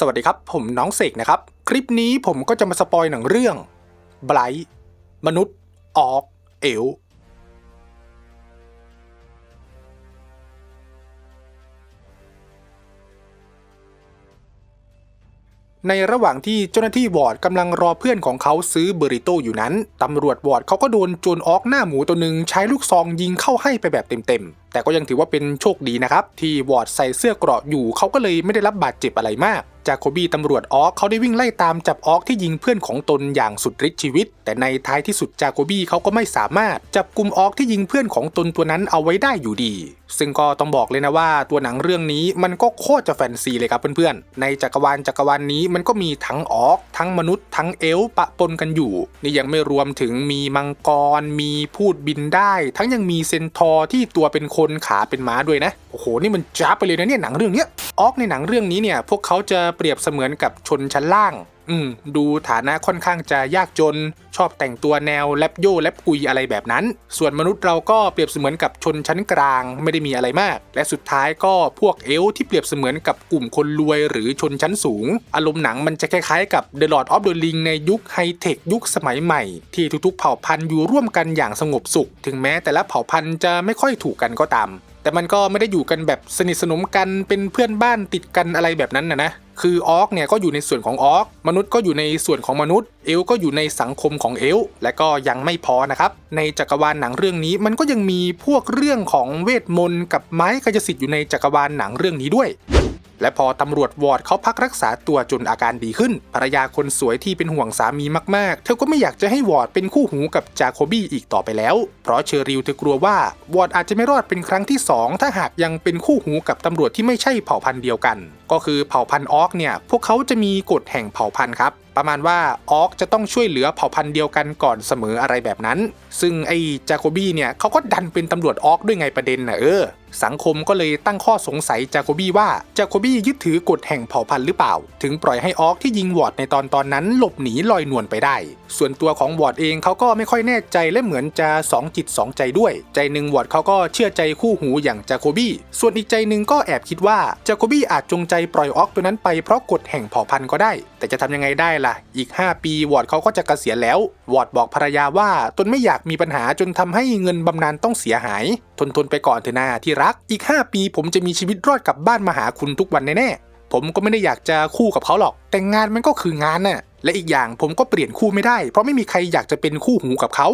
สวัสดีครับ ผมน้องเสกนะครับ คลิปนี้ผมก็จะมาสปอยหนังเรื่องไบรท์มนุษย์ ออก เอลในระหว่างที่เจ้าหน้าที่วอร์ดกำลังรอเพื่อนของเขาซื้อเบอริโตอยู่นั้น ตำรวจวอร์ดเขาก็โดนโจรออกหน้าหมูตัวหนึ่งใช้ลูกซองยิงเข้าให้ไปแบบเต็มๆ แต่ก็ยังถือว่าเป็นโชคดีนะครับ ที่วอร์ดใส่เสื้อเกราะอยู่เขาก็เลยไม่ได้รับบาดเจ็บอะไรมาก จาโคบีตำรวจออกเขาได้วิ่งไล่ตามจับออกที่ยิงเพื่อนของตนอย่างสุดฤทธิ์ชีวิต แต่ในท้ายที่สุดจาโคบีเขาก็ไม่สามารถจับกลุ่มออกที่ยิงเพื่อนของตนตัวนั้นเอาไว้ได้อยู่ดี ซึ่งก็ต้องบอกเลยนะว่าตัวหนังเรื่องนี้มันก็โคตรจะแฟนซีเลยครับเพื่อนๆ ในจักรวาลจักรวาลนี้มันก็มีทั้งออก ทั้งมนุษย์ ทั้งเอล์ปะปนกันอยู่ นี่ยังไม่รวมถึงมีมังกร มีพูดบินได้ ทั้งยังมีเซนทอร์ที่ตัวเป็นคนขาเป็นม้าด้วยนะ โอ้โห นี่มันจ้าไปเลยนะเนี่ยหนังเรื่องเนี้ยออกในหนังเรื่องนี้เนี่ยพวกเขาจะเปรียบเสมือนกับชนชั้นล่าง อืมดูฐานะค่อนข้างจะยากจน ชอบแต่งตัวแนวแลบโยแลบกุยอะไรแบบนั้น ส่วนมนุษย์เราก็เปรียบเสมือนกับชนชั้นกลางไม่ได้มีอะไรมาก และสุดท้ายก็พวกเอลที่เปรียบเสมือนกับกลุ่มคนรวยหรือชนชั้นสูง อารมณ์หนังมันจะคล้ายๆกับ The Lord of the Ring ในยุคไฮเทคยุคสมัยใหม่ ที่ทุกๆเผ่าพันธุ์อยู่ร่วมกันอย่างสงบสุข ถึงแม้แต่ละเผ่าพันธุ์จะไม่ค่อยถูกกันก็ตามแต่มันก็ไม่ได้อยู่กันแบบสนิทสนมกันเป็นเพื่อนบ้านติดกันอะไรแบบนั้นนะนะ คือออกเนี่ยก็อยู่ในส่วนของออกมนุษย์ก็อยู่ในส่วนของมนุษย์ เอลก็อยู่ในสังคมของเอลและก็ยังไม่พอนะครับ ในจักรวาลหนังเรื่องนี้มันก็ยังมีพวกเรื่องของเวทมนต์กับไม้กายสิทธิ์อยู่ในจักรวาลหนังเรื่องนี้ด้วย และพอตำรวจวอร์ดเขาพักรักษาตัวจนอาการดีขึ้น ภรรยาคนสวยที่เป็นห่วงสามีมากๆ เธอก็ไม่อยากจะให้วอร์ดเป็นคู่หูกับจาโคบี้อีกต่อไปแล้ว เพราะเชอริลเธอกลัวว่าวอร์ดอาจจะไม่รอดเป็นครั้งที่ 2 ถ้าหากยังเป็นคู่หูกับตำรวจที่ไม่ใช่เผ่าพันธุ์เดียวกัน ก็คือเผ่าพันธุ์ออกเนี่ย พวกเขาจะมีกฎแห่งเผ่าพันธุ์ครับประมาณว่าออกจะต้องช่วยเหลือเผ่าพันธุ์เดียวกันก่อนเสมออะไรแบบนั้น ซึ่งไอ้จาโคบี้เนี่ยเขาก็ดันเป็นตำรวจออกด้วยไงประเด็นน่ะเออสังคมก็เลยตั้งข้อสงสัยจาโคบี้ว่าจาโคบี้ยึดถือกฎแห่งเผ่าพันธุ์หรือเปล่า ถึงปล่อยให้ออกที่ยิงวอร์ดในตอนตอนนั้นหลบหนีลอยนวลไปได้ ส่วนตัวของวอร์ดเองเขาก็ไม่ค่อยแน่ใจและเหมือนจะสองจิตสองใจด้วย ใจหนึ่งวอร์ดเขาก็เชื่อใจคู่หูอย่างจาโคบี้ส่วนอีกใจหนึ่งก็แอบคิดว่าจาโคบี้อาจจงใจปล่อยออกตัวนั้นไปเพราะกฎแห่งเผ่าพันธุ์ก็ได้ แต่จะทำยังไงได้ล่ะ อีก 5 ปีวอร์ดเขาก็จะเกษียณแล้ววอร์ดบอกภรรยาว่าตนไม่อยากมีปัญหาจนทำให้เงินบำนาญต้องเสียหาย ทนทนไปก่อนเถอะนาที่รัก อีก 5 ปีผมจะมีชีวิตรอดกลับบ้านมาหาคุณทุกวันแน่ๆ ผมก็ไม่ได้อยากจะคู่กับเขาหรอก แต่งานมันก็คืองานน่ะ และอีกอย่างผมก็เปลี่ยนคู่ไม่ได้ เพราะไม่มีใครอยากจะเป็นคู่หูกับเขา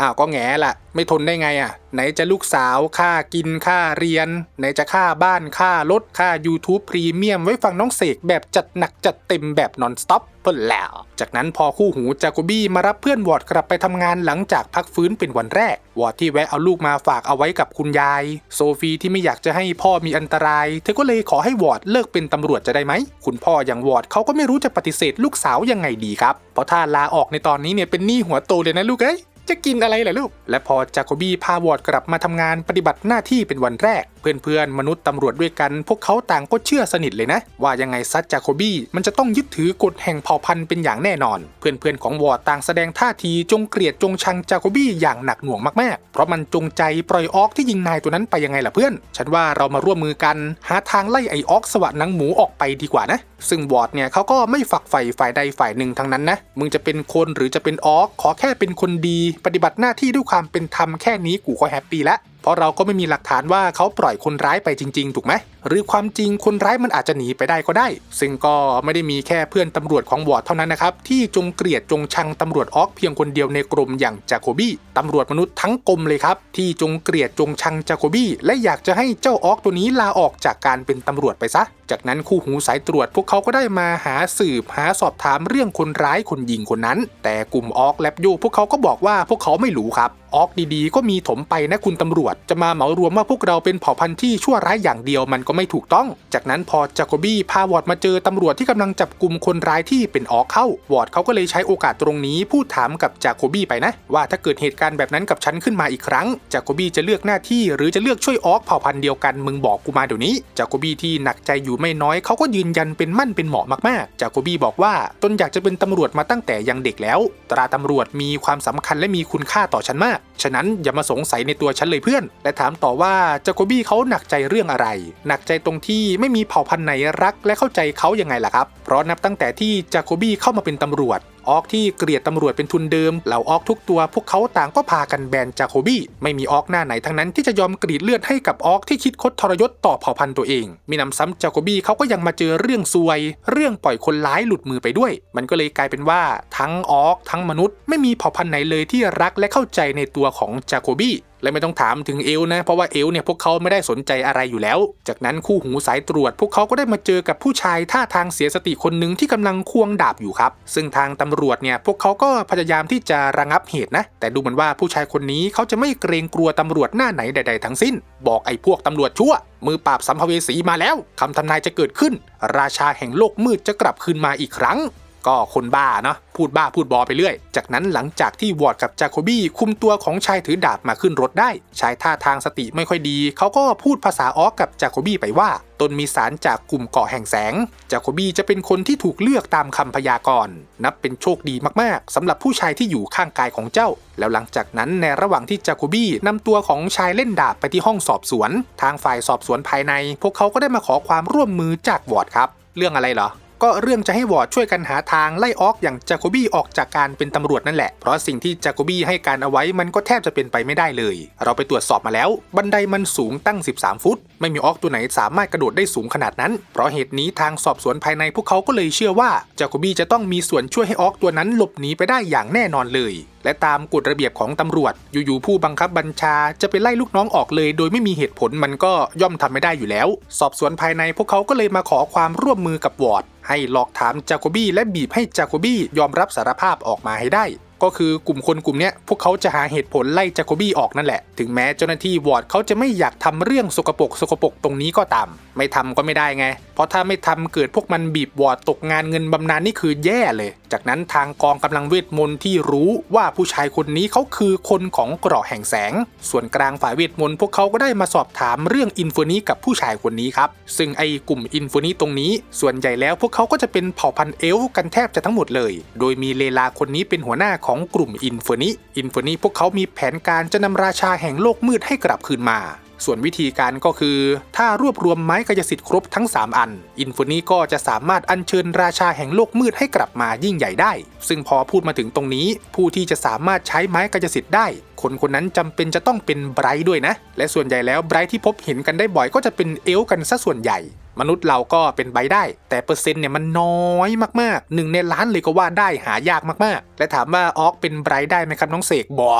อ้าวก็แง่ละไม่ทนได้ไงอะ ไหนจะลูกสาวค่ากินค่าเรียน ไหนจะค่าบ้านค่ารถค่า YouTube พรีเมียมไว้ฟังน้องเสกแบบจัดหนักจัดเต็มแบบนอนสต็อปเพิ่นแล้ว จากนั้นพอคู่หูจากกบี้มารับเพื่อนวอร์ดกลับไปทำงานหลังจากพักฟื้นเป็นวันแรก วอร์ดที่แวะเอาลูกมาฝากเอาไว้กับคุณยาย โซฟีที่ไม่อยากจะให้พ่อมีอันตราย เธอก็เลยขอให้วอร์ดเลิกเป็นตำรวจจะได้ไหม คุณพ่ออย่างวอร์ดเขาก็ไม่รู้จะปฏิเสธลูกสาวยังไงดีครับ เพราะถ้าลาออกในตอนนี้เนี่ยเป็นหนี้หัวโตเลยนะลูกเอ้ย จะกินอะไรล่ะลูก และพอจาโคบี้พาวอร์ดกลับมาทำงานปฏิบัติหน้าที่เป็นวันแรก เพื่อนๆ มนุษย์ตำรวจด้วยกัน พวกเขาต่างก็เชื่อสนิทเลยนะ ว่ายังไงซัดจาโคบี้มันจะต้องยึดถือกฎแห่งเผ่าพันธุ์เป็นอย่างแน่นอน เพื่อนๆ ของวอร์ดต่างแสดงท่าทีจงเกลียดจงชังจาโคบี้อย่างหนักหน่วงมากๆ เพราะมันจงใจปล่อยออกที่ยิงนายตัวนั้นไปยังไงล่ะเพื่อน ฉันว่าเรามาร่วมมือกัน หาทางไล่ไอออกสวะหนังหมูออกไปดีกว่านะซึ่งวอร์ดเนี่ยเขาก็ไม่ฝักใฝ่ฝ่ายใดฝ่ายหนึ่งทั้งนั้นนะ มึงจะเป็นคนหรือจะเป็นออกขอแค่เป็นคนดี ปฏิบัติหน้าที่ด้วยความเป็นธรรมแค่นี้กูก็แฮปปี้ละเพราะเราก็ไม่มีหลักฐานว่าเขาปล่อยคนร้ายไปจริง ๆ ถูกไหม หรือความจริงคนร้ายมันอาจจะหนีไปได้ก็ได้ ซึ่งก็ไม่ได้มีแค่เพื่อนตำรวจของวอร์ดเท่านั้นนะครับ ที่จงเกลียดจงชังตำรวจออกเพียงคนเดียวในกรมอย่างจาโคบี้ตำรวจมนุษย์ทั้งกรมเลยครับ ที่จงเกลียดจงชังจาโคบี้และอยากจะให้เจ้าออกตัวนี้ลาออกจากการเป็นตำรวจไปซะ จากนั้นคู่หูสายตรวจพวกเขาก็ได้มาหาสืบหาสอบถามเรื่องคนร้ายคนยิงคนนั้น แต่กลุ่มออกแลบยูพวกเขาก็บอกว่าพวกเขาไม่รู้ครับออกดีๆ ก็มีถมไปนะคุณตำรวจ จะมาเหมารวมว่าพวกเราเป็นเผ่าพันธุ์ที่ชั่วร้ายอย่างเดียวมันก็ไม่ถูกต้อง จากนั้นพอจาโคบี้พาวอร์ดมาเจอตำรวจที่กำลังจับกลุ่มคนร้ายที่เป็นออกเข้าวอร์ดเขาก็เลยใช้โอกาสตรงนี้พูดถามกับจาโคบี้ไปนะ ว่าถ้าเกิดเหตุการณ์แบบนั้นกับฉันขึ้นมาอีกครั้งจาโคบี้จะเลือกหน้าที่หรือจะเลือกช่วยออกเผ่าพันธุ์เดียวกันมึงบอกกูมาเดี๋ยวนี้จาโคบี้ที่หนักใจอยู่ไม่น้อยเขาก็ยืนยันเป็นมั่นเป็นเหมาะมากๆจาโคบี้บอกว่าตนอยากจะเป็นตำรวจมาตั้งแต่ยังเด็กแล้ว ตราตำรวจมีความสำคัญและมีคุณค่าต่อฉันมาก ฉะนั้นอย่ามาสงสัยในตัวฉันเลยเพื่อน และถามต่อว่าจาโคบี้เขาหนักใจเรื่องอะไรหนักกใจตรงที่ไม่มีเผ่าพันธุ์ไหนรักและเข้าใจเขายังไงล่ะครับ เพราะนับตั้งแต่ที่จาโคบี้เข้ามาเป็นตำรวจ ออกที่เกลียดตำรวจเป็นทุนเดิม เหล่าออกทุกตัวพวกเขาต่างก็พากันแบนจาโคบี้ไม่มีออกหน้าไหนทั้งนั้นที่จะยอมกรีดเลือดให้กับออกที่คิดคดทรยศต่อเผ่าพันธุ์ตัวเอง มีนำซ้ำจาโคบี้เขาก็ยังมาเจอเรื่องซวย เรื่องปล่อยคนร้ายหลุดมือไปด้วย มันก็เลยกลายเป็นว่าทั้งออกทั้งมนุษย์ ไม่มีเผ่าพันธุ์ไหนเลยที่รักและเข้าใจในตัวของจาโคบี้และไม่ต้องถามถึงเอลนะ เพราะว่าเอลเนี่ยพวกเขาไม่ได้สนใจอะไรอยู่แล้ว จากนั้นคู่หูสายตรวจ พวกเขาก็ได้มาเจอกับผู้ชายท่าทางเสียสติคนหนึ่งที่กำลังควงดาบอยู่ครับ ซึ่งทางตำรวจเนี่ยพวกเขาก็พยายามที่จะระงับเหตุนะ แต่ดูเหมือนว่าผู้ชายคนนี้เขาจะไม่เกรงกลัวตำรวจหน้าไหนใด ๆ ทั้งสิ้น บอกไอ้พวกตำรวจชั่ว มือปราบสัมภเวสีมาแล้วคำทำนายจะเกิดขึ้น ราชาแห่งโลกมืดจะกลับคืนมาอีกครั้งก็คนบ้าเนาะพูดบ้าพูดบอไปเรื่อย จากนั้นหลังจากที่วอร์ดกับจาโคบี้คุมตัวของชายถือดาบมาขึ้นรถได้ ชายท่าทางสติไม่ค่อยดี เขาก็พูดภาษาออกกับจาโคบี้ไปว่า ตนมีสารจากกลุ่มเกาะแห่งแสง จาโคบี้จะเป็นคนที่ถูกเลือกตามคำพยากรณ์ นับเป็นโชคดีมากๆสำหรับผู้ชายที่อยู่ข้างกายของเจ้า แล้วหลังจากนั้นในระหว่างที่จาโคบี้นำตัวของชายเล่นดาบไปที่ห้องสอบสวน ทางฝ่ายสอบสวนภายใน พวกเขาก็ได้มาขอความร่วมมือจากวอร์ดครับ เรื่องอะไรเหรอ ก็เรื่องจะให้วอร์ดช่วยกันหาทางไล่ออกอย่างจาโคบี้ออกจากการเป็นตำรวจนั่นแหละ เพราะสิ่งที่จาโคบี้ให้การเอาไว้มันก็แทบจะเป็นไปไม่ได้เลย เราไปตรวจสอบมาแล้ว บันไดมันสูงตั้ง 13 ฟุต ไม่มีออกตัวไหนสามารถกระโดดได้สูงขนาดนั้น เพราะเหตุนี้ทางสอบสวนภายในพวกเขาก็เลยเชื่อว่าจาโคบี้จะต้องมีส่วนช่วยให้ออกตัวนั้นหลบหนีไปได้อย่างแน่นอนเลยและตามกฎระเบียบของตำรวจ อยู่ๆผู้บังคับบัญชาจะไปไล่ลูกน้องออกเลย โดยไม่มีเหตุผลมันก็ย่อมทำไม่ได้อยู่แล้ว สอบสวนภายในพวกเขาก็เลยมาขอความร่วมมือกับวอร์ดให้หลอกถามจาโคบี้และบีบให้จาโคบี้ยอมรับสารภาพออกมาให้ได้ ก็คือกลุ่มคนกลุ่มนี้พวกเขาจะหาเหตุผลไล่จาโคบี้ออกนั่นแหละ ถึงแม้เจ้าหน้าที่วอร์ดเขาจะไม่อยากทำเรื่องสกปรกสกปรกตรงนี้ก็ตาม ไม่ทำก็ไม่ได้ไง เพราะถ้าไม่ทำเกิดพวกมันบีบวอร์ดตกงานเงินบำนาญนี่คือแย่เลย จากนั้นทางกองกำลังเวทมนต์ที่รู้ว่าผู้ชายคนนี้เขาคือคนของเกราะแห่งแสง ส่วนกลางฝ่ายเวทมนต์พวกเขาก็ได้มาสอบถามเรื่องอินฟินิกับผู้ชายคนนี้ครับ ซึ่งไอ้กลุ่มอินฟินิตรงนี้ ส่วนใหญ่แล้วพวกเขาก็จะเป็นเผ่าพันธุ์เอลฟ์กันแทบจะทั้งหมดเลย โดยมีเลลาคนนี้เป็นหัวหน้าของกลุ่มอินฟินิอินฟินิพวกเขามีแผนการจะนำราชาแห่งโลกมืดให้กลับคืนมา ส่วนวิธีการก็คือ ถ้ารวบรวมไม้กายสิทธิ์ครบทั้ง 3 อัน อินฟินิก็จะสามารถอัญเชิญราชาแห่งโลกมืดให้กลับมายิ่งใหญ่ได้ ซึ่งพอพูดมาถึงตรงนี้ ผู้ที่จะสามารถใช้ไม้กายสิทธิ์ได้ คนคนนั้นจำเป็นจะต้องเป็นไบรท์ด้วยนะ และส่วนใหญ่แล้วไบรท์ที่พบเห็นกันได้บ่อยก็จะเป็นเอลกันซะส่วนใหญ่มนุษย์เราก็เป็นใบได้ แต่เปอร์เซ็นต์เนี่ยมันน้อยมากๆหนึ่งในล้านเลยก็ว่าได้หายากมากๆ และถามว่าออกเป็นไบรท์ได้ไหมครับน้องเสกบอ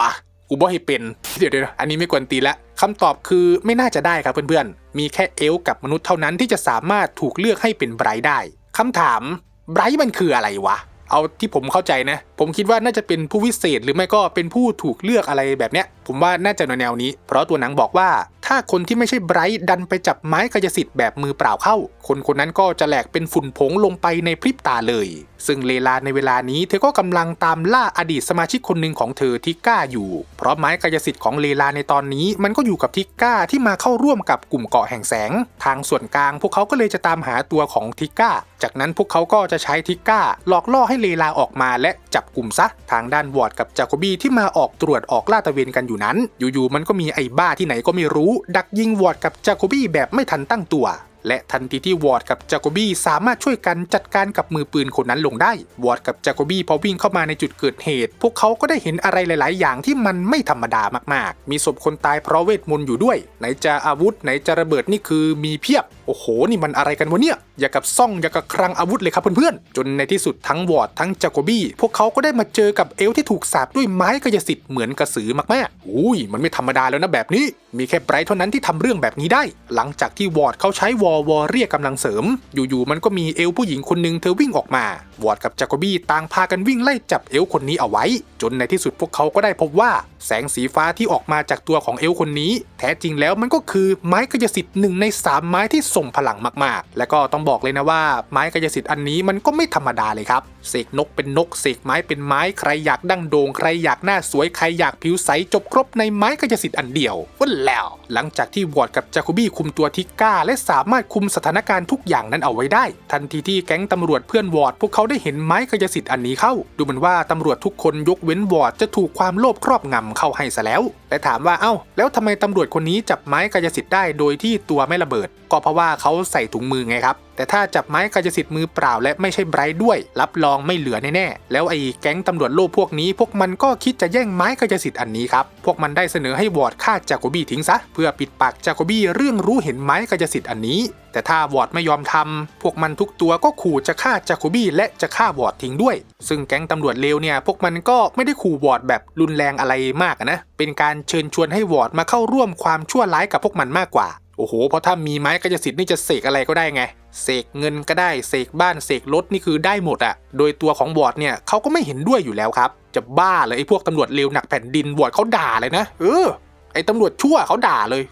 กูบอให้เป็น เดี๋ยวเดี๋ยวอันนี้ไม่กวนตีละ คำตอบคือไม่น่าจะได้ครับเพื่อนๆ มีแค่เอลกับมนุษย์เท่านั้นที่จะสามารถถูกเลือกให้เป็นไบรท์ได้คำถามไบรท์มันคืออะไรวะ เอาที่ผมเข้าใจนะ ผมคิดว่าน่าจะเป็นผู้วิเศษหรือไม่ก็เป็นผู้ถูกเลือกอะไรแบบเนี้ย ผมว่าน่าจะแนวนี้ เพราะตัวหนังบอกว่า ถ้าคนที่ไม่ใช่ไบรท์ดันไปจับไม้กายสิทธิ์แบบมือเปล่าเข้า คนคนนั้นก็จะแหลกเป็นฝุ่นผงลงไปในพริบตาเลยซึ่งเลลาในเวลานี้เธอก็กำลังตามล่าอดีตสมาชิกคนหนึ่งของเธอทิก้าอยู่ เพราะไม้กายสิทธิ์ของเลลาในตอนนี้ มันก็อยู่กับทิก้าที่มาเข้าร่วมกับกลุ่มเกาะแห่งแสง ทางส่วนกลางพวกเขาก็เลยจะตามหาตัวของทิก้า จากนั้นพวกเขาก็จะใช้ทิก้าหลอกล่อให้เลลาออกมาและจับกลุ่มซะ ทางด้านวอร์ดกับจาโคบี้ที่มาออกตรวจออกล่าตะเวนกันอยู่นั้น อยู่ๆมันก็มีไอ้บ้าที่ไหนก็ไม่รู้ ดักยิงวอร์ดกับจาโคบี้แบบไม่ทันตั้งตัว และทันทีที่วอร์ดกับจาโกบี้สามารถช่วยกันจัดการกับมือปืนคนนั้นลงได้ วอร์ดกับจาโกบี้พอวิ่งเข้ามาในจุดเกิดเหตุ พวกเขาก็ได้เห็นอะไรหลาย ๆ อย่างที่มันไม่ธรรมดามาก ๆ มีศพคนตายเพราะเวทมนต์อยู่ด้วย ไหนจะอาวุธไหนจะระเบิดนี่คือมีเพียบ โอ้โห นี่มันอะไรกันวะเนี่ย อย่ากับซ่องอย่ากับคลังอาวุธเลยครับเพื่อนๆ จนในที่สุดทั้งวอร์ดทั้งจาโคบี้ พวกเขาก็ได้มาเจอกับเอลที่ถูกสาบด้วยไม้กายสิทธิ์เหมือนกระสือมากๆ อุ้ย มันไม่ธรรมดาแล้วนะแบบนี้ มีแค่ไบรท์เท่านั้นที่ทำเรื่องแบบนี้ได้ หลังจากที่วอร์ดเขาใช้วอวอเรียกกำลังเสริม อยู่ๆ มันก็มีเอลผู้หญิงคนหนึ่งเธอวิ่งออกมา วอร์ดกับจาโคบี้ต่างพากันวิ่งไล่จับเอลคนนี้เอาไว้ จนในที่สุดพวกเขาก็ได้พบว่า แสงสีฟ้าที่ออกมาจากตัวของเอลคนนี้ แท้จริงแล้วมันก็คือไม้กายสิทธิ์หนึ่งในสามไม้ที่ส่งพลังมากๆ และก็ต้องบอกเลยนะว่าไม้กายสิทธิ์อันนี้มันก็ไม่ธรรมดาเลยครับเสกนกเป็นนกเสกไม้เป็นไม้ใครอยากดั้งโด่งใครอยากหน้าสวยใครอยากผิวใสจบครบในไม้กายสิทธิ์อันเดียวว่าแล้ว หลังจากที่วอร์ดกับจาโคบี้คุมตัวทิกก้า และสามารถคุมสถานการณ์ทุกอย่างนั้นเอาไว้ได้ ทันทีที่แก๊งตำรวจเพื่อนวอร์ดพวกเขาได้เห็นไม้กายสิทธิ์อันนี้เข้า ดูเหมือนว่าตำรวจทุกคนยกเว้นวอร์ดจะถูกความโลภครอบงำเข้าให้ซะแล้ว และถามว่าเอ้า แล้วทำไมตำรวจคนนี้จับไม้กายสิทธิ์ได้โดยที่ตัวไม่ระเบิด ก็เพราะว่าเขาใส่ถุงมือไงครับแต่ถ้าจับไม้กายสิทธิ์มือเปล่าและไม่ใช่ไบรท์ด้วย รับรองไม่เหลือแน่ๆ แล้วไอ้แก๊งตำรวจโลภพวกนี้ พวกมันก็คิดจะแย่งไม้กายสิทธิ์อันนี้ครับ พวกมันได้เสนอให้วอร์ดฆ่าจาโกบี้ทิ้งซะ เพื่อปิดปากจาโกบี้เรื่องรู้เห็นไม้กายสิทธิ์อันนี้ แต่ถ้าวอร์ดไม่ยอมทำพวกมันทุกตัวก็ขู่จะฆ่าจาโคบี้และจะฆ่าวอร์ดทิ้งด้วย ซึ่งแก๊งตำรวจเลวเนี่ยพวกมันก็ไม่ได้ขู่วอร์ดแบบรุนแรงอะไรมากนะ เป็นการเชิญชวนให้วอร์ดมาเข้าร่วมความชั่วร้ายกับพวกมันมากกว่า โอ้โหเพราะถ้ามีไม้กายสิทธิ์นี่จะเสกอะไรก็ได้ไง เสกเงินก็ได้เสกบ้านเสกรถนี่คือได้หมดอะโดยตัวของวอร์ดเนี่ยเขาก็ไม่เห็นด้วยอยู่แล้วครับ จะบ้าเลยไอ้พวกตำรวจเลวหนักแผ่นดินวอร์ดเขาด่าเลยนะ เออไอ้ตำรวจชั่วเขาด่าเลย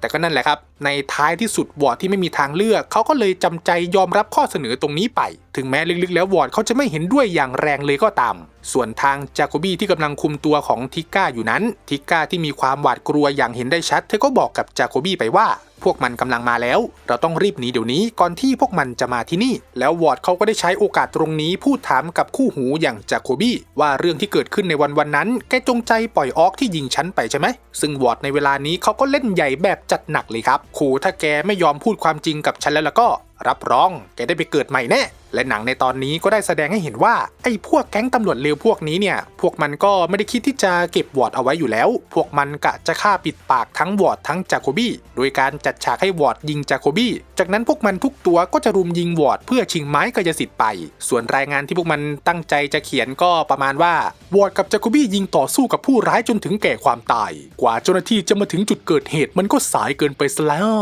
แต่ก็นั่นแหละครับ ในท้ายที่สุดวอร์ดที่ไม่มีทางเลือก เขาก็เลยจำใจยอมรับข้อเสนอตรงนี้ไป ถึงแม้ลึกๆ แล้ววอร์ดเขาจะไม่เห็นด้วยอย่างแรงเลยก็ตาม ส่วนทางจาโคบี้ที่กำลังคุมตัวของทิก้าอยู่นั้น ทิก้าที่มีความหวาดกลัวอย่างเห็นได้ชัด เธอก็บอกกับจาโคบี้ไปว่า พวกมันกำลังมาแล้ว เราต้องรีบหนีเดี๋ยวนี้ก่อนที่พวกมันจะมาที่นี่ แล้ววอร์ดเขาก็ได้ใช้โอกาสตรงนี้พูดถามกับคู่หูอย่างจาโคบี้ว่าเรื่องที่เกิดขึ้นในวันวันนั้น แกจงใจปล่อยออกที่ยิงฉันไปใช่ไหม ซึ่งวอร์ดในเวลานี้เขาก็เล่นใหญ่แบบจัดหนักเลยครับขู่ถ้าแกไม่ยอมพูดความจริงกับฉันแล้วแล้วก็ รับรอง แกได้ไปเกิดใหม่แน่ และหนังในตอนนี้ก็ได้แสดงให้เห็นว่าไอ้พวกแก๊งตำรวจเลวพวกนี้เนี่ย พวกมันก็ไม่ได้คิดที่จะเก็บวอร์ดเอาไว้อยู่แล้ว พวกมันกะจะฆ่าปิดปากทั้งวอร์ดทั้งจาโคบี้โดยการจัดฉากให้วอร์ดยิงจาโคบี้จากนั้นพวกมันทุกตัวก็จะรุมยิงวอร์ดเพื่อชิงไม้กายสิทธิ์ไป ส่วนรายงานที่พวกมันตั้งใจจะเขียนก็ประมาณว่าวอร์ดกับจาโคบี้ยิงต่อสู้กับผู้ร้ายจนถึงแก่ความตาย กว่าเจ้าหน้าที่จะมาถึงจุดเกิดเหตุมันก็สายเกินไปซะแล้ว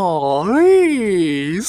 เฮ้ย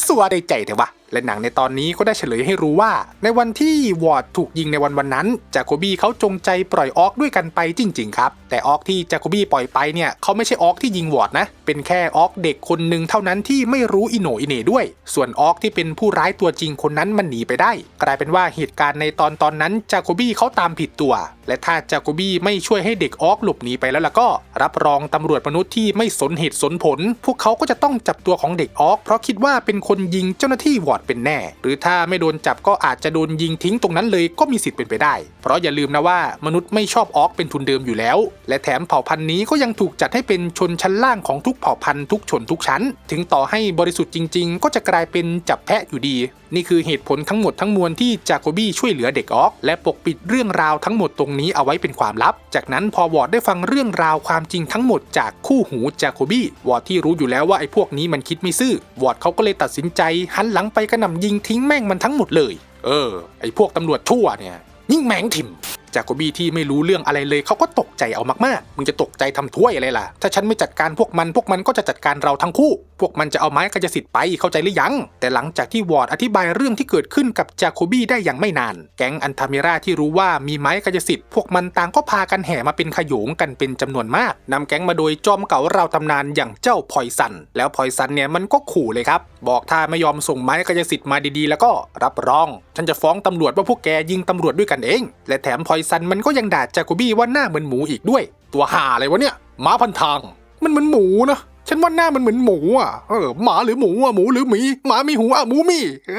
สวัสดีใจเถอะวะ และหนังในตอนนี้ก็ได้เฉลยให้รู้ว่า ในวันที่วอร์ดถูกยิงในวันวันนั้นจาโคบี้เขาจงใจปล่อยออกด้วยกันไปจริง ๆ ครับ แต่ออกที่จาโคบี้ปล่อยไปเนี่ยเขาไม่ใช่ออกที่ยิงวอร์ดนะ เป็นแค่ออกเด็กคนหนึ่งเท่านั้นที่ไม่รู้อิโหนอิเน่ด้วย ส่วนออกที่เป็นผู้ร้ายตัวจริงคนนั้นมันหนีไปได้ กลายเป็นว่าเหตุการณ์ในตอนตอนนั้นจาโคบี้เขาตามผิดตัว และถ้าจาโคบี้ไม่ช่วยให้เด็กออกหลบหนีไปแล้วล่ะก็ รับรองตำรวจมนุษย์ที่ไม่สนเหตุสนผล พวกเขาก็จะต้องจับตัวของเด็กออก เพราะคิดว่าเป็นคนยิงเจ้าหน้าที่วอร์ดเป็นแน่ หรือถ้าไม่โดนจับก็อาจจะโดนยิงทิ้งตรงนั้นเลยก็มีสิทธิ์เป็นไปได้เพราะอย่าลืมนะว่ามนุษย์ไม่ชอบออกเป็นทุนเดิมอยู่แล้ว และแถมเผ่าพันธุ์นี้ก็ยังถูกจัดให้เป็นชนชั้นล่างของทุกเผ่าพันธุ์ทุกชนทุกชั้น ถึงต่อให้บริสุทธิ์จริง ๆ ก็จะกลายเป็นจับแพะอยู่ดี นี่คือเหตุผลทั้งหมดทั้งมวลที่จาโคบี้ช่วยเหลือเด็กออกและปกปิดเรื่องราวทั้งหมดตรงนี้เอาไว้เป็นความลับ จากนั้นพอวอร์ดได้ฟังเรื่องราวความจริงทั้งหมดจากคู่หูจาโคบี้วอร์ดที่รู้อยู่แล้วว่าไอ้พวกนี้มันคิดไม่ซื่อวอร์ดเขาก็เลยตัดสินใจหันหลังไปกระหน่ำยิงทิ้งแม่งมันทั้งหมดเลย เออ ไอ้พวกตำรวจชั่วเนี่ย ยิ่งแมงถิ่ม จากโกบี้ที่ไม่รู้เรื่องอะไรเลยเขาก็ตกใจเอามากๆ มึงจะตกใจทำถ้วยอะไรล่ะ ถ้าฉันไม่จัดการพวกมันพวกมันก็จะจัดการเราทั้งคู่ พวกมันจะเอาไม้กายสิทธิ์ไปเข้าใจหรือยัง แต่หลังจากที่วอร์ดอธิบายเรื่องที่เกิดขึ้นกับจาโคบี้ได้อย่างไม่นาน แก๊งอันทามิราที่รู้ว่ามีไม้กายสิทธิ์พวกมันต่างก็พากันแห่มาเป็นขยงกันเป็นจำนวนมากนำแก๊งมาโดยจอมเก่าราวตำนานอย่างเจ้าพลอยซัน แล้วพลอยซันเนี่ยมันก็ขู่เลยครับ บอกถ้าไม่ยอมส่งไม้กายสิทธิ์มาดีๆ แล้วก็รับรอง ฉันจะฟ้องตำรวจว่าพวกแกยิงตำรวจด้วยกันเอง และแถมพอยซันมันก็ยังด่าจากูบี้ว่าหน้าเหมือนหมูอีกด้วย ตัวห่าอะไรวะเนี่ยหมาพันทาง มันเหมือนหมูนะฉันว่าหน้ามันเหมือนหมูอะเออหมาหรือหมูอะหมูหรือหมีหมามีหูอะหมูมีเ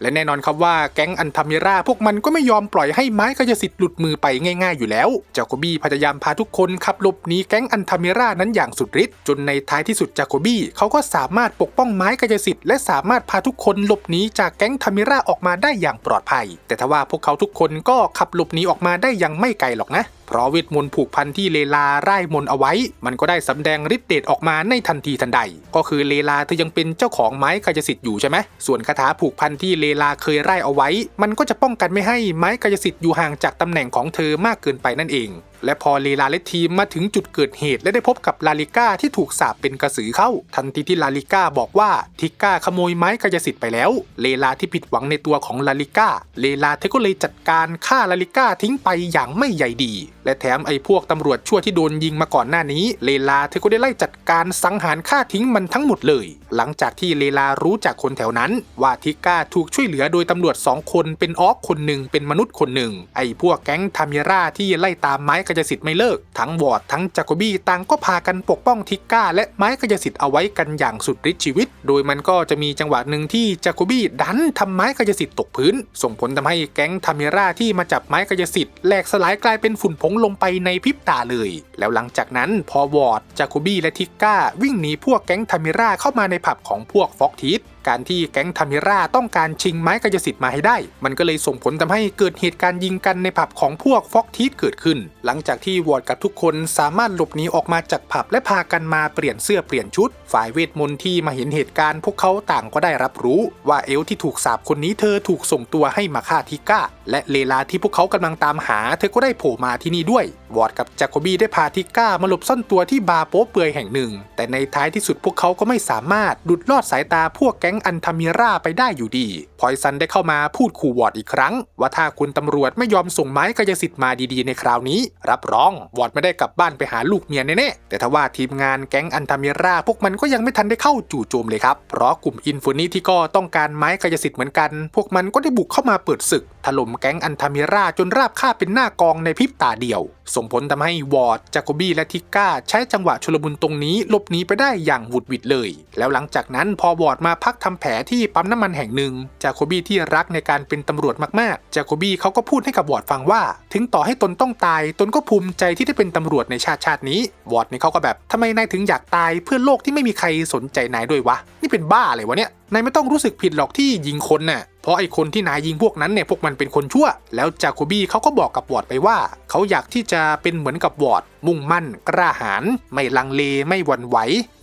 และแน่นอนครับว่าแก๊งอันทามิราพวกมันก็ไม่ยอมปล่อยให้ไม้กายสิทธิ์หลุดมือไปง่ายๆอยู่แล้ว จาโคบี้พยายามพาทุกคนขับหลบหนีแก๊งอันทามิรานั้นอย่างสุดฤทธิ์จนในท้ายที่สุดจาโคบี้เขาก็สามารถปกป้องไม้กายสิทธิ์และสามารถพาทุกคนหลบหนีจากแก๊งทามิราออกมาได้อย่างปลอดภัย แต่ทว่าพวกเขาทุกคนก็ขับหลบหนีออกมาได้ยังไม่ไกลหรอกนะ เพราะเวทมนต์ผูกพันที่เลลาไร่มนเอาไว้ มันก็ได้สำแดงฤทธิ์เดชออกมาในทันทีทันใด ก็คือเลลาเธอยังเป็นเจ้าของไม้กายสิทธิ์อยู่ใช่ไหมส่วนคาถาผูกพันที่เลลาเคยไร่เอาไว้ มันก็จะป้องกันไม่ให้ไม้กายสิทธิ์อยู่ห่างจากตำแหน่งของเธอมากเกินไปนั่นเอง และพอเลลาและทีมมาถึงจุดเกิดเหตุและได้พบกับลาลิก้าที่ถูกสาปเป็นกระสือเข้า ทันทีที่ลาลิก้าบอกว่าทิก้าขโมยไม้กายสิทธิ์ไปแล้ว เลลาที่ผิดหวังในตัวของลาลิก้าเลลาเธอก็เลยจัดการฆ่าลาลิก้าทิ้งไปอย่างไม่ใยดีและแถมไอ้พวกตำรวจชั่วที่โดนยิงมาก่อนหน้านี้ เลลาเธอก็ได้ไล่จัดการสังหารฆ่าทิ้งมันทั้งหมดเลย หลังจากที่เลลารู้จากคนแถวนั้น ว่าทิก้าถูกช่วยเหลือโดยตำรวจสองคนเป็นออกคนหนึ่งเป็นมนุษย์คนหนึ่ง ไอ้พวกแก๊งทามิราที่ไล่ตามไม้กายสิทธิ์ไม่เลิก ทั้งวอร์ดทั้งจาโกบี้ต่างก็พากันปกป้องทิก้าและไม้กายสิทธิ์เอาไว้กันอย่างสุดฤทธิ์ชีวิต โดยมันก็จะมีจังหวะหนึ่งที่จาโกบี้ดันทำไม้กายสิทธิ์ตกพื้น ส่งผลทำให้แก๊งทามิราที่มาจับไม้กายสิทธิ์แหลกสลายกลายเป็นฝุ่นผงลงไปในพริบตาเลย แล้วหลังจากนั้นพอวอร์ด จาคูบี้และทิกก้าวิ่งหนีพวกแก๊งทามิราเข้ามาในผับของพวกฟ็อกทีสการที่แก๊งทามิราต้องการชิงไม้กายสิทธิ์มาให้ได้ มันก็เลยส่งผลทำให้เกิดเหตุการณ์ยิงกันในผับของพวกฟ็อกทีสเกิดขึ้น หลังจากที่วอร์ดกับทุกคนสามารถหลบหนีออกมาจากผับและพากันมาเปลี่ยนเสื้อเปลี่ยนชุด ฝ่ายเวทมนต์ที่มาเห็นเหตุการณ์พวกเขาต่างก็ได้รับรู้ ว่าเอลที่ถูกสาบคนนี้เธอถูกส่งตัวให้มาฆ่าทิก้า และเลลาที่พวกเขากำลังตามหา เธอก็ได้โผล่มาที่นี่ด้วย วอร์ดกับจาโคบี้ได้พาทิก้ามาหลบซ่อนตัวที่บาร์โป๊เปื่อยแห่งหนึ่ง แต่ในท้ายที่สุดพวกเขาก็ไม่สามารถดุดลอดสายตาพวกแก๊ก๊งอันทามิราไปได้อยู่ดี พอยซันได้เข้ามาพูดขู่วอร์ดอีกครั้ง ว่าถ้าคุณตำรวจไม่ยอมส่งไม้กายสิทธิ์มาดีๆ ในคราวนี้ รับรองวอร์ดไม่ได้กลับบ้านไปหาลูกเมียแน่ๆแต่ทว่าทีมงานแก๊งอันทามิราพวกมันก็ยังไม่ทันได้เข้าจู่โจมเลยครับเพราะกลุ่มอินฟูนิที่ก็ต้องการไม้กายสิทธิ์เหมือนกัน พวกมันก็ได้บุกเข้ามาเปิดศึกถล่มแก๊งอันทามิราจนราบคาบเป็นหน้ากองในพริบตาเดียว ส่งผลทำให้วอร์ดจาโกบี้และทิก้า ใช้จังหวะชุลมุนตรงนี้หลบหนีไปได้อย่างหวุดหวิดเลย แล้วหลังจากนั้นพอวอร์ดมาพักทำแผลที่ปั๊มน้ำมันแห่งหนึ่ง จาโกบี้ที่รักในการเป็นตำรวจมากๆ จาโกบี้เขาก็พูดให้กับวอร์ดฟังว่า ถึงต่อให้ตนต้องตาย ตนก็ภูมิใจที่ได้เป็นตำรวจในชาติชาตินี้ วอร์ดนี่เขาก็แบบทำไมนายถึงอยากตายเพื่อโลกที่ไม่มีใครสนใจนายด้วยวะ นี่เป็นบ้าเลยวะเนี่ย นายไม่ต้องรู้สึกผิดหรอกที่ยิงคนน่ะเพราะไอ้คนที่นายยิงพวกนั้นเนี่ยพวกมันเป็นคนชั่ว แล้วจาโคบี้เขาก็บอกกับวอร์ดไปว่า เขาอยากที่จะเป็นเหมือนกับวอร์ดมุ่งมั่น กล้าหาญไม่ลังเลไม่หวั่นไหว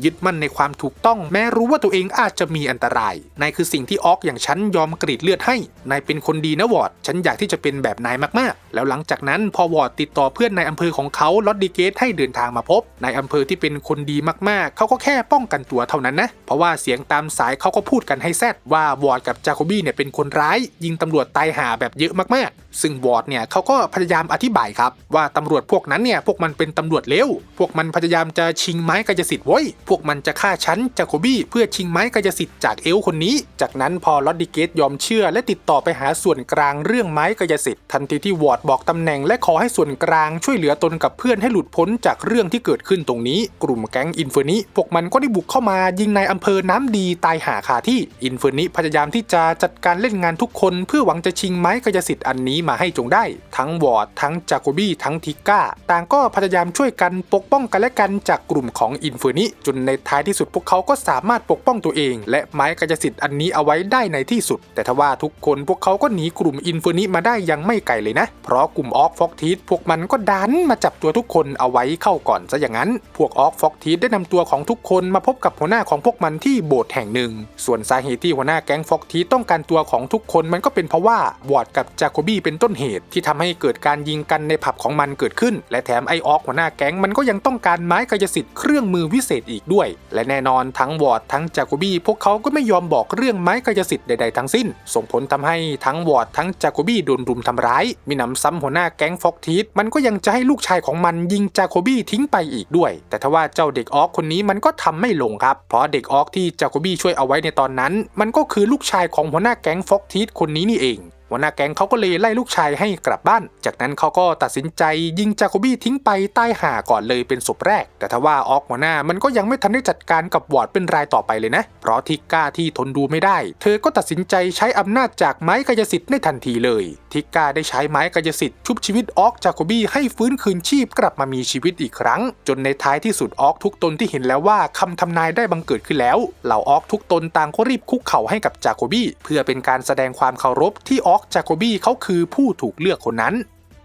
ยึดมั่นในความถูกต้องแม้รู้ว่าตัวเองอาจจะมีอันตรายนายคือสิ่งที่ออกอย่างฉันยอมกรีดเลือดให้นายเป็นคนดีนะวอร์ดฉันอยากที่จะเป็นแบบนายมากๆ แล้วหลังจากนั้นพอวอร์ดติดต่อเพื่อนในอำเภอของเขาลอดดิเกตให้เดินทางมาพบนายอำเภอที่เป็นคนดีมากๆ เขาก็แค่ป้องกันตัวเท่านั้นนะเพราะว่าเสียงตามสายเขาก็พูดกันให้แซดว่าวอร์ดกับจาโคบี้เนี่ยเป็นคนร้าย ยิงตำรวจตายหาแบบเยอะมากๆซึ่งวอร์ดเนี่ยเขาก็พยายามอธิบายครับ ว่าตำรวจพวกนั้นเนี่ยพวกมันเป็นตำรวจเลวพวกมันพยายามจะชิงไม้กายสิทธิ์ไว้ยพวกมันจะฆ่าฉันจาโคบี้เพื่อชิงไม้กายสิทธิ์จากเอลคนนี้ จากนั้นพอลอดดิเกตยอมเชื่อและติดต่อไปหาส่วนกลางเรื่องไม้กายสิทธิ์ทันทีที่วอร์ดบอกตำแหน่งและขอให้ส่วนกลางช่วยเหลือตนกับเพื่อนให้หลุดพ้นจากเรื่องที่เกิดขึ้นตรงนี้ กลุ่มแก๊งอินเฟอร์นิพวกมันก็ได้บุกเข้ามายิงนายอำเภอน้ำดีตายหาคาที่อินเฟอร์นิพยายามที่จะจัดการเล่นงานทุกคนเพื่อหวังจะชิงไม้กายสิทธิ์อันนี้มาให้จงได้ ทั้งวอร์ดทั้งจาโกบี้ทั้งทิก้า ต่างก็พยายามช่วยกันปกป้องกันและกันจากกลุ่มของอินเฟอร์นิจนในท้ายที่สุดพวกเขาก็สามารถปกป้องตัวเอง และไม้กายสิทธิ์อันนี้เอาไว้ได้ในที่สุด แต่ทว่าทุกคนพวกเขาก็หนีกลุ่มอินเฟอร์นิมาได้ยังไม่ไกลเลยนะ เพราะกลุ่มออกฟอกทีสพวกมันก็ดันมาจับตัวทุกคนเอาไว้เข้าก่อนซะอย่างนั้น พวกออกฟอกทีสได้นำตัวของทุกคนมาพบกับหัวหน้าของพวกมันที่โบสถ์แห่งหนึ่ง ส่วนสาเหตุที่หัวหน้าแก๊งฟอกทีสต้องการตัวของทุกคนมันก็เป็นเพราะว่าวอร์ดกับจาโคบี้เป็นต้นเหตุที่ทำให้เกิดการยิงกันในผับของมันเกิดขึ้น และแถมไอออกหัวหน้าแก๊งมันก็ยังต้องการไม้กายสิทธิ์เครื่องมือวิเศษอีกด้วย และแน่นอนทั้งวอร์ดทั้งจาโคบี้พวกเขาก็ไม่ยอมบอกเรื่องไม้กายสิทธิ์ใดๆทั้งสิ้น ส่งผลทำให้ทั้งวอร์ดทั้งจาโคบี้โดนรุมทำร้าย มีหนำซ้ำหัวหน้าแก๊งฟอกทีสมันก็ยังจะให้ลูกชายของมันยิงจาโคบี้ทิ้งไปอีกด้วย แต่ทว่าเจ้าเด็กออกคนนี้มันก็ทำไม่ลงครับ เพราะเด็กออกที่จาโคบี้ช่วยเอาไว้ในตอนนั้น มันก็คือลูกชายของหัวหน้าแก๊งฟอกทีสคนนี้นี่เอง หัวหน้าแก๊งเขาก็เลยไล่ลูกชายให้กลับบ้าน จากนั้นเขาก็ตัดสินใจยิงจาโคบี้ทิ้งไปใต้ห่าก่อนเลยเป็นศพแรก แต่ทว่าออกหัวหน้ามันก็ยังไม่ทันได้จัดการกับวอร์ดเป็นรายต่อไปเลยนะ เพราะทิกก้าที่ทนดูไม่ได้ เธอก็ตัดสินใจใช้อำนาจจากไม้กายสิทธิ์ในทันทีเลย ทิกก้าได้ใช้ไม้กายสิทธิ์ชุบชีวิตออกจาโคบี้ให้ฟื้นคืนชีพกลับมามีชีวิตอีกครั้ง จนในท้ายที่สุดออกทุกตนที่เห็นแล้วว่าคำทำนายได้บังเกิดขึ้นแล้วเหล่าออกทุกตนต่างก็รีบคุกเข่าให้กับจาโคบี้เพื่อเป็นการแสดงความเคารพที่ออกจาโคบี้เขาคือผู้ถูกเลือกคนนั้น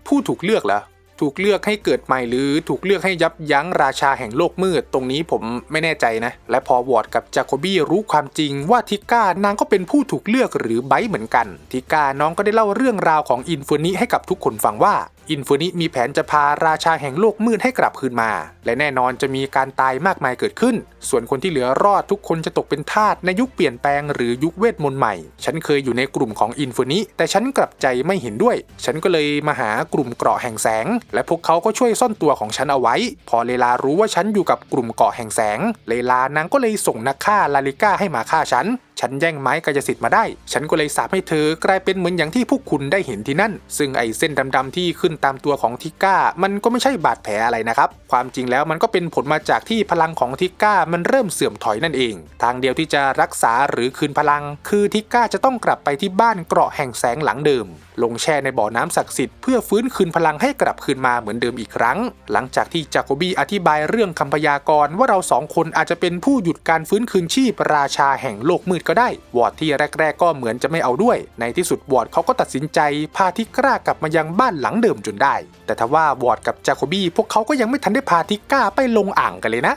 ผู้ถูกเลือกเหรอถูกเลือกให้เกิดใหม่หรือถูกเลือกให้ยับยั้งราชาแห่งโลกมืด ตรงนี้ผมไม่แน่ใจนะ และพอวอร์ดกับจาโคบี้รู้ความจริงว่าทิก้านางก็เป็นผู้ถูกเลือกหรือไบร์เหมือนกัน ทิก้าน้องก็ได้เล่าเรื่องราวของอินฟูนิให้กับทุกคนฟังว่าอินฟินิมีแผนจะพาราชาแห่งโลกมืดให้กลับคืนมา และแน่นอนจะมีการตายมากมายเกิดขึ้น ส่วนคนที่เหลือรอดทุกคนจะตกเป็นทาสในยุคเปลี่ยนแปลงหรือยุคเวทมนต์ใหม่ ฉันเคยอยู่ในกลุ่มของอินฟินิแต่ฉันกลับใจไม่เห็นด้วย ฉันก็เลยมาหากลุ่มเกราะแห่งแสง และพวกเขาก็ช่วยซ่อนตัวของฉันเอาไว้ พอเลลารู้ว่าฉันอยู่กับกลุ่มเกราะแห่งแสง เลลานางก็เลยส่งนักฆ่าลาลิก้าให้มาฆ่าฉันฉันแย่งไม้กายสิทธิ์มาได้ ฉันก็เลยสาปให้เธอกลายเป็นเหมือนอย่างที่พวกคุณได้เห็นที่นั่น ซึ่งไอ้เส้นดำๆที่ขึ้นตามตัวของทิก้า มันก็ไม่ใช่บาดแผลอะไรนะครับ ความจริงแล้วมันก็เป็นผลมาจากที่พลังของทิก้ามันเริ่มเสื่อมถอยนั่นเอง ทางเดียวที่จะรักษาหรือคืนพลัง คือทิก้าจะต้องกลับไปที่บ้านเกราะแห่งแสงหลังเดิม ลงแช่ในบ่อน้ำศักดิ์สิทธิ์เพื่อฟื้นคืนพลังให้กลับคืนมาเหมือนเดิมอีกครั้ง หลังจากที่จาโคบี้อธิบายเรื่องคำพยากรณ์ว่าเราสองคนอาจจะเป็นผู้หยุดการฟื้นคืนชีพราชาแห่งโลกมืดก็ได้ วอร์ดที่แรก ๆ ก็เหมือนจะไม่เอาด้วย ในที่สุดวอร์ดเขาก็ตัดสินใจ พาทิก้ากลับมายังบ้านหลังเดิมจนได้ แต่ทว่าวอร์ดกับจาโคบี้พวกเขาก็ยังไม่ทันได้พาทิก้าไปลงอ่างกันเลยนะ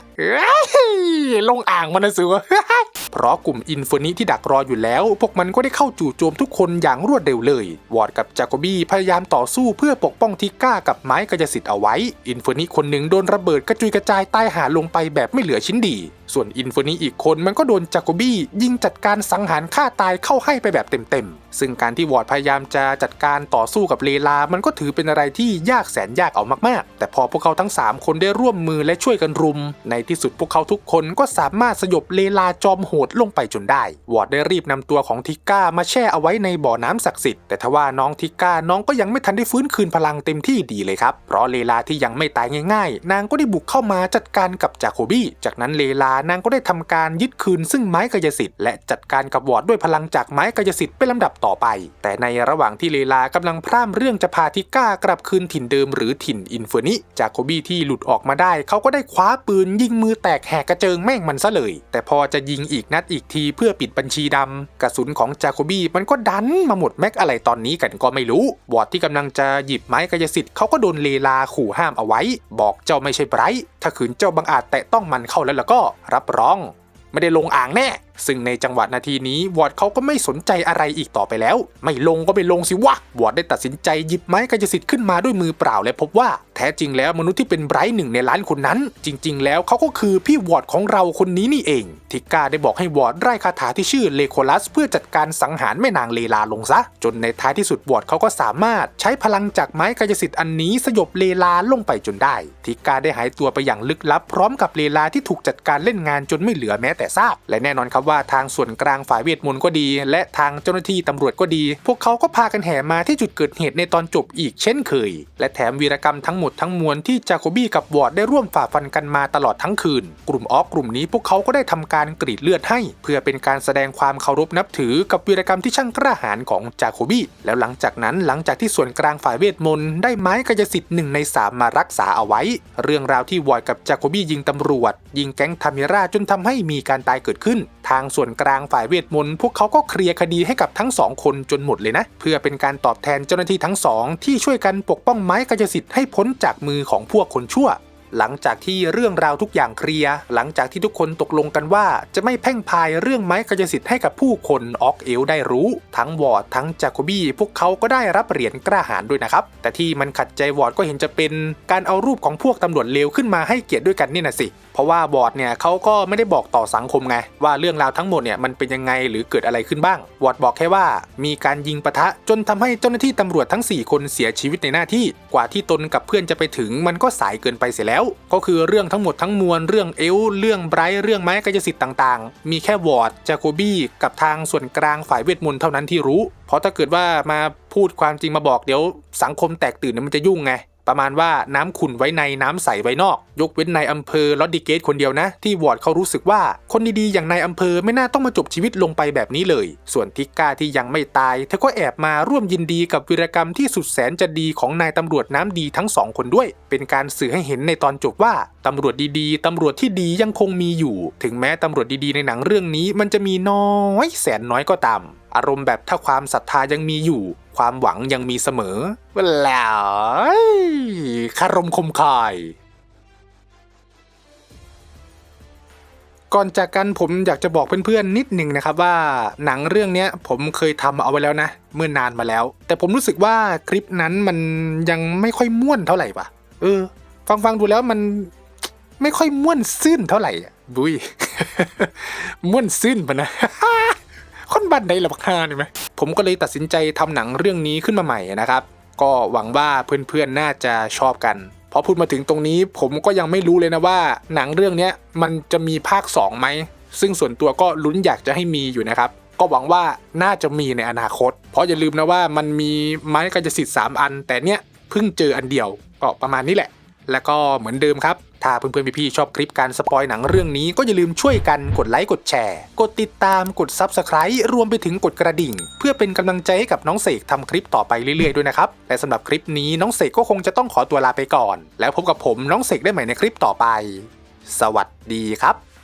ลงอ่างมันนะสิวะเพราะกลุ่มอินฟินิที่ดักรออยู่แล้ว พวกมันก็ได้เข้าจู่โจมทุกคนอย่างรวดเร็วเลย วอร์ดกับจาโคบี้พยายามต่อสู้เพื่อปกป้องทิก้ากับไม้กายสิทธิ์เอาไว้ อินฟินิคนหนึ่งโดนระเบิดกระจุยกระจายใต้หาลงไปแบบไม่เหลือชิ้นดีส่วนอินฟินีอีกคนมันก็โดนจาโกบี้ยิงจัดการสังหารฆ่าตายเข้าให้ไปแบบเต็มๆ ซึ่งการที่วอร์ดพยายามจะจัดการต่อสู้กับเลลา มันก็ถือเป็นอะไรที่ยากแสนยากเอามากๆ แต่พอพวกเขาทั้ง 3 คนได้ร่วมมือและช่วยกันรุม ในที่สุดพวกเขาทุกคนก็สามารถสยบเลลาจอมโหดลงไปจนได้ วอร์ดได้รีบนำตัวของทิก้ามาแช่เอาไว้ในบ่อน้ำศักดิ์สิทธิ์ แต่ทว่าน้องทิก้าน้องก็ยังไม่ทันได้ฟื้นคืนพลังเต็มที่ดีเลยครับ เพราะเลลาที่ยังไม่ตายง่าย ๆ นางก็ได้บุกเข้ามาจัดการกับจาโคบี้จากนั้นเลลานางก็ได้ทำการยึดคืนซึ่งไม้กายสิทธิ์และจัดการกับวอร์ดด้วยพลังจากไม้กายสิทธิ์เป็นลำดับต่อไป แต่ในระหว่างที่เลลากำลังพร่ำเรื่องจะพาทิก้ากลับคืนถิ่นเดิมหรือถิ่นอินเฟอร์นิจาโคบี้ที่หลุดออกมาได้ เขาก็ได้คว้าปืนยิงมือแตกแหกกระเจิงแม่งมันซะเลย แต่พอจะยิงอีกนัดอีกทีเพื่อปิดบัญชีดำกระสุนของจาโคบี้มันก็ดันมาหมดแม็กอะไรตอนนี้กันก็ไม่รู้วอดที่กำลังจะหยิบไม้กายสิทธิ์เขาก็โดนเลลาขู่ห้ามเอาไว้ บอกเจ้าไม่ใช่ไบรท์ถ้าขืนเจ้าบังอาจแตะต้องมันเข้าแล้วแล้วก็รับรอง ไม่ได้ลงอ่างแน่ ซึ่งในจังหวะนาทีนี้วอร์ดเขาก็ไม่สนใจอะไรอีกต่อไปแล้ว ไม่ลงก็ไม่ลงสิวะวอร์ดได้ตัดสินใจหยิบไม้กายสิทธิ์ขึ้นมาด้วยมือเปล่าและพบว่า แท้จริงแล้วมนุษย์ที่เป็นไบรท์หนึ่งในล้านคนนั้น จริง ๆ แล้วเขาก็คือพี่วอร์ดของเราคนนี้นี่เองทิก้าได้บอกให้วอร์ดไร้คาถาที่ชื่อเลโคลัส เพื่อจัดการสังหารแม่นางเลลาลงซะ จนในท้ายที่สุดวอร์ดเขาก็สามารถใช้พลังจากไม้กายสิทธิ์อันนี้สยบเลลาลงไปจนได้ทิก้าได้หายตัวไปอย่างลึกลับ พร้อมกับเลลาที่ถูกจัดการเล่นงานจนไม่เหลือแม้แต่ซากและแน่นอนครับว่าทางส่วนกลางฝ่ายเวทมนต์ก็ดี และทางเจ้าหน้าที่ตำรวจก็ดี พวกเขาก็พากันแห่มาที่จุดเกิดเหตุในตอนจบอีกเช่นเคย และแถมวีรกรรมทั้งหมดทั้งมวลที่จาโคบี้กับวอร์ดได้ร่วมฝ่าฟันกันมาตลอดทั้งคืน กลุ่มออกกลุ่มนี้พวกเขาก็ได้ทำการกรีดเลือดให้ เพื่อเป็นการแสดงความเคารพนับถือกับวีรกรรมที่ช่างกล้าหาญของจาโคบี้แล้วหลังจากนั้นหลังจากที่ส่วนกลางฝ่ายเวทมนต์ได้ไม้กายสิทธิ์หนึ่งในสามมารักษาเอาไว้ เรื่องราวที่วอร์ดกับจาโคบี้ยิงตำรวจ ยิงแก๊งทามิราจนทำให้มีการตายเกิดขึ้น ทางส่วนกลางฝ่ายเวทมนต์พวกเขาก็เคลียร์คดีให้กับทั้งสองคนจนหมดเลยนะ เพื่อเป็นการตอบแทนเจ้าหน้าที่ทั้งสองที่ช่วยกันปกป้องไม้กายสิทธิ์ให้พ้นจากมือของพวกคนชั่ว หลังจากที่เรื่องราวทุกอย่างเคลียร์หลังจากที่ทุกคนตกลงกันว่าจะไม่แพ่งพายเรื่องไม้กายสิทธิ์ให้กับผู้คนออกเอลได้รู้ ทั้งวอร์ดทั้งจาโคบี้พวกเขาก็ได้รับเหรียญกล้าหาญด้วยนะครับ แต่ที่มันขัดใจวอร์ดก็เห็นจะเป็นการเอารูปของพวกตำรวจเลวขึ้นมาให้เกียรติด้วยกันนี่นะสิเพราะว่าบอร์ดเนี่ยเขาก็ไม่ได้บอกต่อสังคมไง ว่าเรื่องราวทั้งหมดเนี่ยมันเป็นยังไงหรือเกิดอะไรขึ้นบ้าง วอร์ดบอกแค่ว่า มีการยิงปะทะจนทำให้เจ้าหน้าที่ตำรวจทั้ง 4 คนเสียชีวิตในหน้าที่ กว่าที่ตนกับเพื่อนจะไปถึงมันก็สายเกินไปเสียแล้วก็คือเรื่องทั้งหมดทั้งมวลเรื่องเอลเรื่องไบรท์เรื่องไม้กายสิทธิ์ต่างๆ มีแค่วอร์ดจาโคบี้กับทางส่วนกลางฝ่ายเวทมนต์เท่านั้นที่รู้ เพราะถ้าเกิดว่ามาพูดความจริงมาบอกเดี๋ยวสังคมแตกตื่นเนี่ยมันจะยุ่งไง ประมาณว่าน้ำขุ่นไว้ในน้ำใสไว้นอก ยกเว้นนายอำเภอลอดดิเกตคนเดียวนะ ที่วอร์ดเขารู้สึกว่าคนดีๆอย่างนายอำเภอไม่น่าต้องมาจบชีวิตลงไปแบบนี้เลย ส่วนทิกก้าที่ยังไม่ตาย เธอก็แอบมาร่วมยินดีกับวีรกรรมที่สุดแสนจะดีของนายตำรวจน้ำดีทั้งสองคนด้วย เป็นการสื่อให้เห็นในตอนจบว่าตำรวจดีๆตำรวจที่ดียังคงมีอยู่ ถึงแม้ตำรวจดีๆในหนังเรื่องนี้ มันจะมีน้อยแสนน้อยก็ตามอารมณ์แบบถ้าความศรัทธายังมีอยู่ ความหวังยังมีเสมอแล้วคารมคมคาย ก่อนจากกันผมอยากจะบอกเพื่อนๆนิดหนึ่งนะครับว่าหนังเรื่องนี้ผมเคยทำเอาไว้แล้วนะ เมื่อนานมาแล้ว แต่ผมรู้สึกว่าคลิปนั้นมันยังไม่ค่อยม่วนเท่าไหร่ปะเออ ฟังฟังๆดูแล้วมันไม่ค่อยม่วนซื่นเท่าไหร่บุยม่วนซื่นปะนะ คนบันไดหลับคานี่ไหมผมก็เลยตัดสินใจทำหนังเรื่องนี้ขึ้นมาใหม่นะครับ ก็หวังว่าเพื่อนๆน่าจะชอบกันพอพูดมาถึงตรงนี้ ผมก็ยังไม่รู้เลยนะว่า หนังเรื่องนี้มันจะมีภาค2ไหมซึ่งส่วนตัวก็ลุ้นอยากจะให้มีอยู่นะครับ ก็หวังว่าน่าจะมีในอนาคต เพราะอย่าลืมนะว่ามันมีไม้กายสิทธิ์3อัน แต่เนี้ยเพิ่งเจออันเดียวก็ประมาณนี้แหละ แล้วก็เหมือนเดิมครับ ถ้าเพื่อนๆพี่ๆชอบคลิปการสปอยหนังเรื่องนี้ก็อย่าลืมช่วยกันกดไลค์กดแชร์ กดติดตามกด Subscribe รวมไปถึงกดกระดิ่ง เพื่อเป็นกำลังใจให้กับน้องเสกทำคลิปต่อไปเรื่อยๆด้วยนะครับ และสำหรับคลิปนี้น้องเสกก็คงจะต้องขอตัวลาไปก่อน แล้วพบกับผมน้องเสกได้ใหม่ในคลิปต่อไป สวัสดีครับ